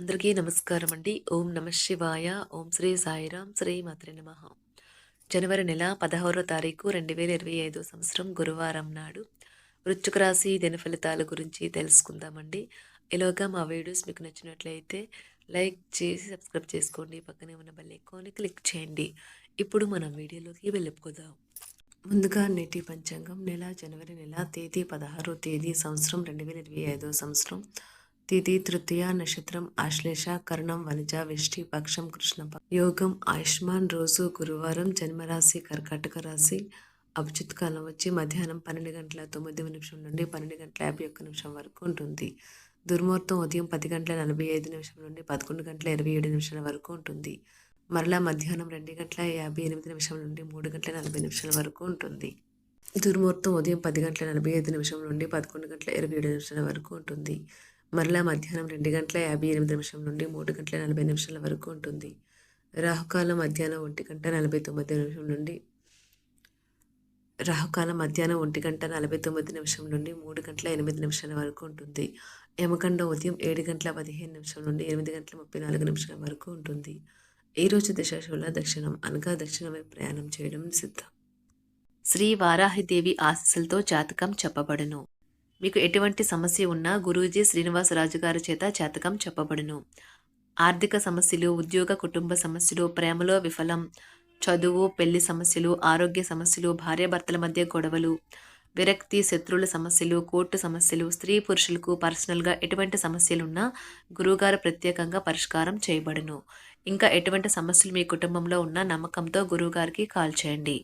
అందరికీ నమస్కారం అండి. ఓం నమ శివాయ. ఓం శ్రీ సాయిరాం శ్రీ మాత్రి నమ. జనవరి నెల పదహారో తారీఖు రెండు వేల ఇరవై ఐదో సంవత్సరం గురువారం నాడు వృశ్చిక రాశి దిన ఫలితాల గురించి తెలుసుకుందామండి. ఇలాగా మా వీడియోస్ మీకు నచ్చినట్లయితే లైక్ చేసి సబ్స్క్రైబ్ చేసుకోండి. పక్కనే ఉన్న బెల్ ఐకాన్ని క్లిక్ చేయండి. ఇప్పుడు మనం వీడియోలోకి వెళ్ళిపోదాం. ముందుగా నేటి పంచాంగం. నెల జనవరి నెల తేదీ పదహారో తేదీ సంవత్సరం రెండు వేల ఇరవై ఐదో సంవత్సరం. తిథి తృతీయ నక్షత్రం ఆశ్లేష కర్ణం వనిజ వెష్టి పక్షం కృష్ణ యోగం ఆయుష్మాన్ రోజు గురువారం జన్మరాశి కర్కాటక రాశి అభిజిత్ కాలం వచ్చి మధ్యాహ్నం పన్నెండు గంటల తొమ్మిది నిమిషం నుండి పన్నెండు గంటల యాభై ఒక్క నిమిషం వరకు ఉంటుంది. దుర్ముహూర్తం ఉదయం పది గంటల నలభై ఐదు నిమిషం నుండి పదకొండు గంటల ఇరవై ఏడు నిమిషాల వరకు ఉంటుంది. మరలా మధ్యాహ్నం రెండు గంటల యాభై ఎనిమిది నిమిషం నుండి మూడు గంటల నలభై నిమిషాల వరకు ఉంటుంది. దుర్ముహూర్తం ఉదయం పది గంటల నలభై ఐదు నిమిషం నుండి పదకొండు గంటల ఇరవై ఏడు నిమిషాల వరకు ఉంటుంది. మరలా మధ్యాహ్నం రెండు గంటల యాభై ఎనిమిది నిమిషం నుండి మూడు గంటల నలభై నిమిషాల వరకు ఉంటుంది. రాహుకాలం మధ్యాహ్నం ఒంటి గంట నలభై తొమ్మిది నిమిషం నుండి రాహుకాలం మధ్యాహ్నం ఒంటి గంట నలభై తొమ్మిది నిమిషం నుండి మూడు గంటల ఎనిమిది నిమిషాల వరకు ఉంటుంది. యమకండం ఉదయం ఏడు గంటల పదిహేను నిమిషం నుండి ఎనిమిది గంటల ముప్పై నాలుగు నిమిషాల వరకు ఉంటుంది. ఈ రోజు దిశాశుల దక్షిణం అనగా దక్షిణ వైపు ప్రయాణం చేయడం సిద్ధం. శ్రీ వారాహిదేవి ఆశీస్సులతో జాతకం చెప్పబడును. మీకు ఎటువంటి సమస్య ఉన్నా గురూజీ శ్రీనివాసరాజు గారి చేత జాతకం చెప్పబడును. ఆర్థిక సమస్యలు ఉద్యోగ కుటుంబ సమస్యలు ప్రేమలో విఫలం చదువు పెళ్ళి సమస్యలు ఆరోగ్య సమస్యలు భార్యాభర్తల మధ్య గొడవలు విరక్తి శత్రువుల సమస్యలు కోర్టు సమస్యలు స్త్రీ పురుషులకు పర్సనల్గా ఎటువంటి సమస్యలున్నా గురువుగారు ప్రత్యేకంగా పరిష్కారం చేయబడును. ఇంకా ఎటువంటి సమస్యలు మీ కుటుంబంలో ఉన్న నమ్మకంతో గురువుగారికి కాల్ చేయండి.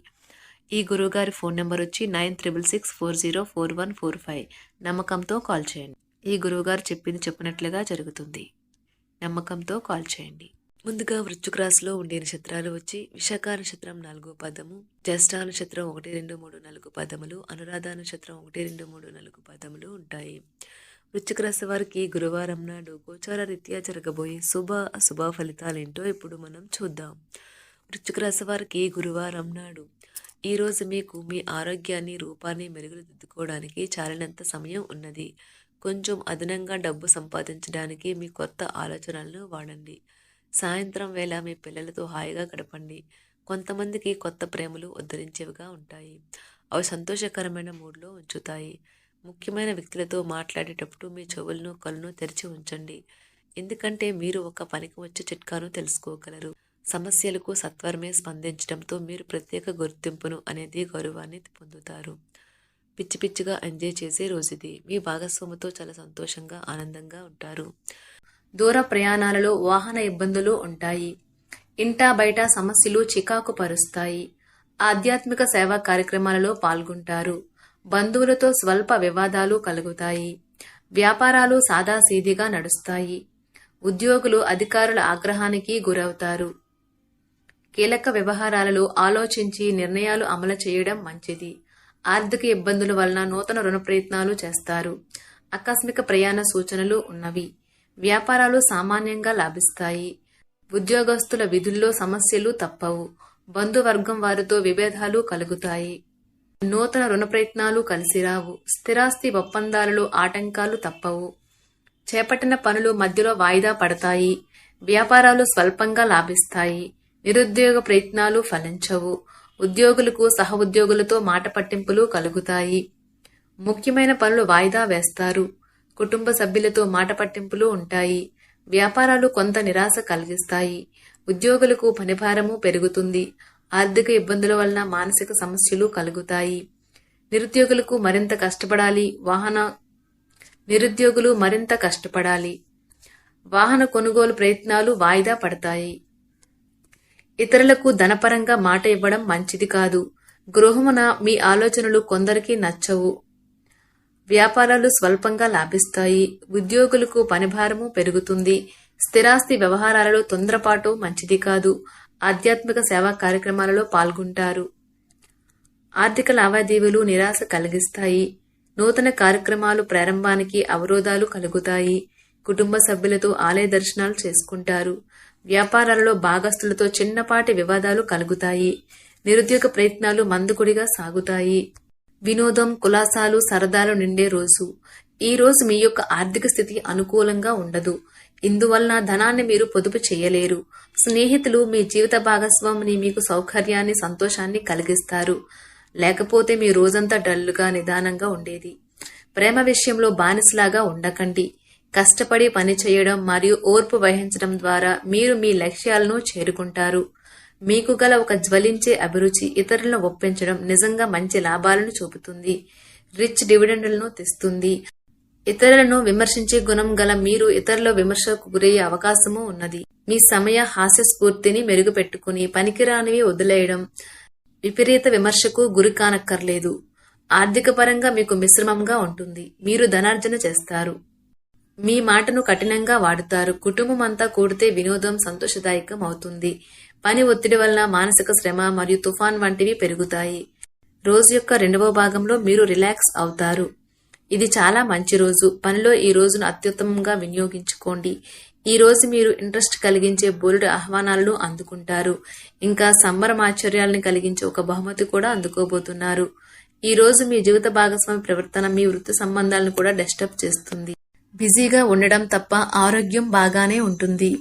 ఈ గురువుగారి ఫోన్ నెంబర్ వచ్చి nine triple six four zero four one four five. నమ్మకంతో కాల్ చేయండి. ఈ గురువుగారు చెప్పింది చెప్పినట్లుగా జరుగుతుంది. నమ్మకంతో కాల్ చేయండి. ముందుగా వృశ్చిక రాశిలో ఉండే నక్షత్రాలు వచ్చి విశాఖ నక్షత్రం నాలుగో పదము జ్యేష్ఠ నక్షత్రం ఒకటి రెండు మూడు నాలుగు పదములు అనురాధ నక్షత్రం ఒకటి రెండు మూడు నాలుగు పదములు ఉంటాయి. వృశ్చిక రాశి వారికి గురువారం నాడు గోచార రీత్యా జరగబోయే శుభ అశుభ ఫలితాలేంటో ఇప్పుడు మనం చూద్దాం. వృశ్చిక రాశి వారికి గురువారం నాడు ఈరోజు మీకు మీ ఆరోగ్యాన్ని రూపాన్ని మెరుగుదిద్దుకోవడానికి చాలినంత సమయం ఉన్నది. కొంచెం అదనంగా డబ్బు సంపాదించడానికి మీ కొత్త ఆలోచనలను వాడండి. సాయంత్రం వేళ మీ పిల్లలతో హాయిగా గడపండి. కొంతమందికి కొత్త ప్రేమలు ఉద్ధరించేవిగా ఉంటాయి. అవి సంతోషకరమైన మూడ్లో ఉంచుతాయి. ముఖ్యమైన వ్యక్తులతో మాట్లాడేటప్పుడు మీ చెవులను కళ్ళను తెరిచి ఉంచండి. ఎందుకంటే మీరు ఒక పనికి వచ్చే చిట్కాను తెలుసుకోగలరు. సమస్యలకు సత్వరమే స్పందించడంతో మీరు ప్రత్యేక గుర్తింపును అనేది గౌరవాన్ని పొందుతారు. పిచ్చి పిచ్చిగా ఎంజాయ్ చేసే రోజుది. మీ భాగస్వామితో చాలా సంతోషంగా ఆనందంగా ఉంటారు. దూర ప్రయాణాలలో వాహన ఇబ్బందులు ఉంటాయి. ఇంటా బయట సమస్యలు చికాకు పరుస్తాయి. ఆధ్యాత్మిక సేవా కార్యక్రమాలలో పాల్గొంటారు. బంధువులతో స్వల్ప వివాదాలు కలుగుతాయి. వ్యాపారాలు సాదాసీదిగా నడుస్తాయి. ఉద్యోగులు అధికారుల ఆగ్రహానికి గురవుతారు. కీలక వ్యవహారాలలో ఆలోచించి నిర్ణయాలు అమలు చేయడం మంచిది. ఆర్థిక ఇబ్బందుల వలన నూతన రుణ ప్రయత్నాలు చేస్తారు. ఆకస్మిక ప్రయాణ సూచనలు ఉన్నవి. వ్యాపారాలు సామాన్యంగా లాభిస్తాయి. ఉద్యోగస్తుల విధుల్లో సమస్యలు తప్పవు. బంధువర్గం వారితో విభేదాలు కలుగుతాయి. నూతన రుణ ప్రయత్నాలు కలిసిరావు స్థిరాస్తి ఒప్పందాలలో ఆటంకాలు తప్పవు. చేపట్టిన పనులు మధ్యలో వాయిదా పడతాయి. వ్యాపారాలు స్వల్పంగా లాభిస్తాయి. నిరుద్యోగ ప్రయత్నాలు ఫలించవు. ఉద్యోగులకు సహ ఉద్యోగులతో మాట పట్టింపులు కలుగుతాయి. ముఖ్యమైన పనులు వాయిదా వేస్తారు. కుటుంబ సభ్యులతో మాట పట్టింపులు ఉంటాయి. వ్యాపారాలు కొంత నిరాశ కలిగిస్తాయి. ఉద్యోగులకు పనిభారము పెరుగుతుంది. ఆర్థిక ఇబ్బందుల వలన మానసిక సమస్యలు కలుగుతాయి. నిరుద్యోగులకు మరింత కష్టపడాలి. వాహన నిరుద్యోగులు మరింత కష్టపడాలి. వాహన కొనుగోలు ప్రయత్నాలు వాయిదా పడతాయి. ఇతరులకు ధనపరంగా మాట ఇవ్వడం మంచిది కాదు. గృహమున మీ ఆలోచనలు కొందరికి నచ్చవు. వ్యాపారాలు స్వల్పంగా లాభిస్తాయి. ఉద్యోగులకు పనిభారము పెరుగుతుంది. స్థిరాస్తి వ్యవహారాలలో తొందరపాటు మంచిది కాదు. ఆధ్యాత్మిక సేవా కార్యక్రమాలలో పాల్గొంటారు. ఆర్థిక లావాదేవీలు నిరాశ కలిగిస్తాయి. నూతన కార్యక్రమాలు ప్రారంభానికి అవరోధాలు కలుగుతాయి. కుటుంబ సభ్యులతో ఆలయ దర్శనాలు చేసుకుంటారు. వ్యాపారాలలో భాగస్తులతో చిన్నపాటి వివాదాలు కలుగుతాయి. నిరుద్యోగ ప్రయత్నాలు మందుకుడిగా సాగుతాయి. వినోదం కులాసాలు సరదాలు నిండే రోజు. ఈ రోజు మీ యొక్క ఆర్థిక స్థితి అనుకూలంగా ఉండదు. ఇందువలన ధనాన్ని మీరు పొదుపు చేయలేరు. స్నేహితులు మీ జీవిత భాగస్వామిని మీకు సౌకర్యాన్ని సంతోషాన్ని కలిగిస్తారు. లేకపోతే మీ రోజంతా డల్లుగా నిదానంగా ఉండేది. ప్రేమ విషయంలో బానిసలాగా ఉండకండి. కష్టపడి పని చేయడం మరియు ఓర్పు వహించడం ద్వారా మీరు మీ లక్ష్యాలను చేరుకుంటారు. మీకు గల ఒక జ్వలించే అభిరుచి ఇతరులను ఒప్పించడం నిజంగా మంచి లాభాలను చూపుతుంది. రిచ్ డివిడెండ్లను తెస్తుంది. ఇతరులను విమర్శించే గుణం గల మీరు ఇతరుల విమర్శకు గురయ్యే అవకాశము ఉన్నది. మీ సమయ హాస్య స్ఫూర్తిని మెరుగుపెట్టుకుని పనికిరానివి వదిలేయడం విపరీత విమర్శకు గురి కానక్కర్లేదు. ఆర్థిక పరంగా మీకు మిశ్రమంగా ఉంటుంది. మీరు ధనార్జన చేస్తారు. మీ మాటను కఠినంగా వాడుతారు. కుటుంబం అంతా కూడితే వినోదం సంతోషదాయకం అవుతుంది. పని ఒత్తిడి వలన మానసిక శ్రమ మరియు తుఫాన్ వంటివి పెరుగుతాయి. రోజు యొక్క రెండవ భాగంలో మీరు రిలాక్స్ అవుతారు. ఇది చాలా మంచి రోజు. పనిలో ఈ రోజును అత్యుత్తమంగా వినియోగించుకోండి. ఈ రోజు మీరు ఇంట్రెస్ట్ కలిగించే బోల్డ్ ఆహ్వానాలను అందుకుంటారు. ఇంకా సంబరమాచర్యాలను కలిగించే ఒక బహుమతి కూడా అందుకోబోతున్నారు. ఈ రోజు మీ జీవిత భాగస్వామి ప్రవర్తన మీ వృత్తి సంబంధాలను కూడా డిస్టర్బ్ చేస్తుంది. బిజీగా ఉండడం తప్ప ఆరోగ్యం బాగానే ఉంటుంది.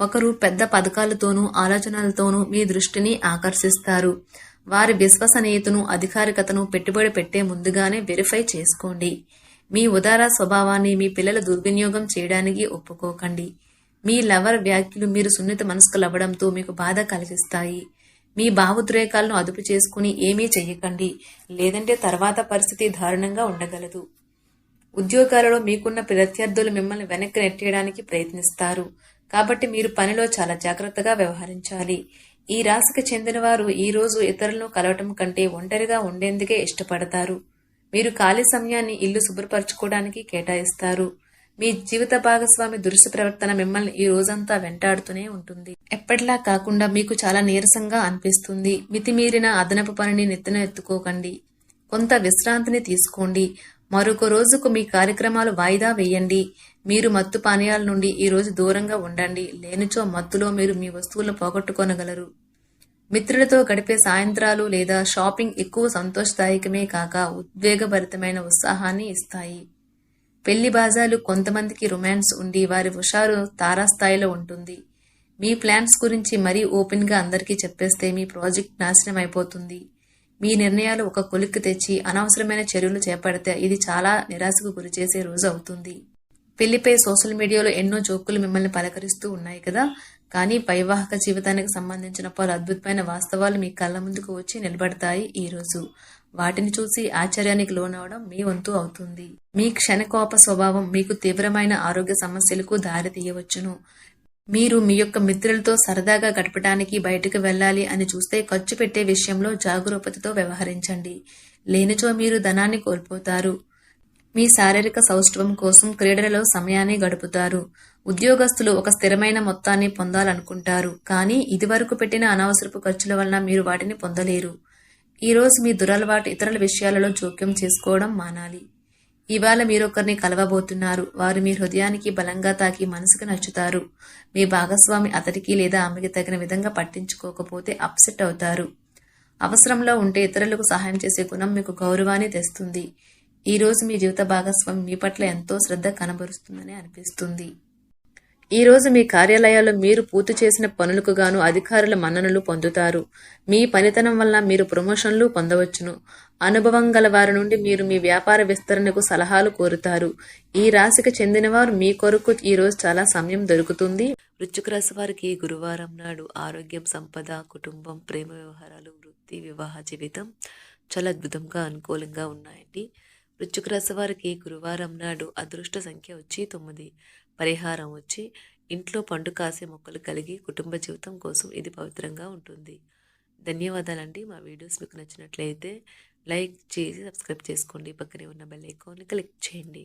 ఒకరు పెద్ద పథకాలతోనూ ఆలోచనలతోనూ మీ దృష్టిని ఆకర్షిస్తారు. వారి విశ్వసనీయతను అధికారికతను పెట్టుబడి పెట్టే ముందుగానే వెరిఫై చేసుకోండి. మీ ఉదార స్వభావాన్ని మీ పిల్లల దుర్వినియోగం చేయడానికి ఒప్పుకోకండి. మీ లవర్ వ్యాఖ్యలు మీరు సున్నిత మనస్కులవ్వడంతో మీకు బాధ కలిగిస్తాయి. మీ భావోద్రేకాలను అదుపు చేసుకుని ఏమీ చెయ్యకండి. లేదంటే తర్వాత పరిస్థితి దారుణంగా ఉండగలదు. ఉద్యోగాలలో మీకున్న ప్రత్యర్థులు మిమ్మల్ని వెనక్కి నెట్టేయడానికి ప్రయత్నిస్తారు. కాబట్టి మీరు పనిలో చాలా జాగ్రత్తగా వ్యవహరించాలి. ఈ రాశికి చెందిన వారు ఈ రోజు ఇతరులను కలవటం కంటే ఒంటరిగా ఉండేందుకే ఇష్టపడతారు. మీరు ఖాళీ సమయాన్ని ఇల్లు శుభ్రపరచుకోవడానికి కేటాయిస్తారు. మీ జీవిత భాగస్వామి దురుసు ప్రవర్తన మిమ్మల్ని ఈ రోజంతా వెంటాడుతూనే ఉంటుంది. ఎప్పటిలా కాకుండా మీకు చాలా నీరసంగా అనిపిస్తుంది. మితిమీరిన అదనపు పనిని నెత్తిన ఎత్తుకోకండి. కొంత విశ్రాంతిని తీసుకోండి. మరొక రోజుకు మీ కార్యక్రమాలు వాయిదా వేయండి. మీరు మత్తు పానీయాల నుండి ఈ రోజు దూరంగా ఉండండి. లేనిచో మత్తులో మీరు మీ వస్తువులను పోగొట్టుకోనగలరు. మిత్రులతో గడిపే సాయంత్రాలు లేదా షాపింగ్ ఎక్కువ సంతోషదాయకమే కాక ఉద్వేగభరితమైన ఉత్సాహాన్ని ఇస్తాయి. పెళ్ళి బాజాలు కొంతమందికి రొమాన్స్ ఉండి వారి హుషారు తారాస్థాయిలో ఉంటుంది. మీ ప్లాన్స్ గురించి మరీ ఓపెన్గా అందరికీ చెప్పేస్తే మీ ప్రాజెక్ట్ నాశనం అయిపోతుంది మీ నిర్ణయాలు ఒక కొలిక్కి తెచ్చి అనవసరమైన చర్యలు చేపడితే ఇది చాలా నిరాశకు గురిచేసే రోజు అవుతుంది. పెళ్ళిపై సోషల్ మీడియాలో ఎన్నో జోకులు మిమ్మల్ని పలకరిస్తూ ఉన్నాయి కదా? కానీ పైవాహక జీవితానికి సంబంధించిన పలు అద్భుతమైన వాస్తవాలు మీ కళ్ళ ముందుకు వచ్చి నిలబడతాయి ఈ రోజు. వాటిని చూసి ఆశ్చర్యానికి లోనవడం మీ వంతు అవుతుంది. మీ క్షణకోప స్వభావం మీకు తీవ్రమైన ఆరోగ్య సమస్యలకు దారి తీయవచ్చును. మీరు మీ యొక్క మిత్రులతో సరదాగా గడపడానికి బయటకు వెళ్ళాలి అని చూస్తే ఖర్చు పెట్టే విషయంలో జాగరూకతతో వ్యవహరించండి. లేనిచో మీరు ధనాన్ని కోల్పోతారు. మీ శారీరక సౌష్ఠవం కోసం క్రీడలలో సమయాన్ని గడుపుతారు. ఉద్యోగస్తులు ఒక స్థిరమైన మొత్తాన్ని పొందాలనుకుంటారు. కానీ ఇదివరకు పెట్టిన అనవసరపు ఖర్చుల వలన మీరు వాటిని పొందలేరు. ఈరోజు మీ దురలవాటు ఇతరుల విషయాలలో జోక్యం చేసుకోవడం మానాలి. ఇవాళ మీరొకరిని కలవబోతున్నారు. వారు మీ హృదయానికి బలంగా తాకి మనసుకు నచ్చుతారు. మీ భాగస్వామి అతడికి లేదా ఆమెకి తగిన విధంగా పట్టించుకోకపోతే అప్సెట్ అవుతారు. అవసరంలో ఉంటే ఇతరులకు సహాయం చేసే గుణం మీకు గౌరవాన్ని తెస్తుంది. ఈరోజు మీ జీవిత భాగస్వామి మీ పట్ల ఎంతో శ్రద్ధ కనబరుస్తుందని అనిపిస్తుంది. ఈ రోజు మీ కార్యాలయాల్లో మీరు పూర్తి చేసిన పనులకు గాను అధికారుల మన్ననలు పొందుతారు. మీ పనితనం వల్ల మీరు ప్రమోషన్లు పొందవచ్చును. అనుభవం గల వారి నుండి మీరు మీ వ్యాపార విస్తరణకు సలహాలు కోరుతారు. ఈ రాశికి చెందినవారు మీ కొరకు ఈ రోజు చాలా సమయం దొరుకుతుంది. వృశ్చిక రాశి వారికి గురువారం నాడు ఆరోగ్యం సంపద కుటుంబం ప్రేమ వ్యవహారాలు వృత్తి వివాహ జీవితం చాలా అద్భుతంగా అనుకూలంగా ఉన్నాయండి. వృశ్చిక రాశి వారికి గురువారం నాడు అదృష్ట సంఖ్య వచ్చి తొమ్మిది. పరిహారం వచ్చి ఇంట్లో పండు కాసే మొక్కలు కలిగి కుటుంబ జీవితం కోసం ఇది పవిత్రంగా ఉంటుంది. ధన్యవాదాలండి. మా వీడియోస్ మీకు నచ్చినట్లయితే లైక్ చేసి సబ్స్క్రైబ్ చేసుకోండి. పక్కనే ఉన్న బెల్ ఐకాన్ని క్లిక్ చేయండి.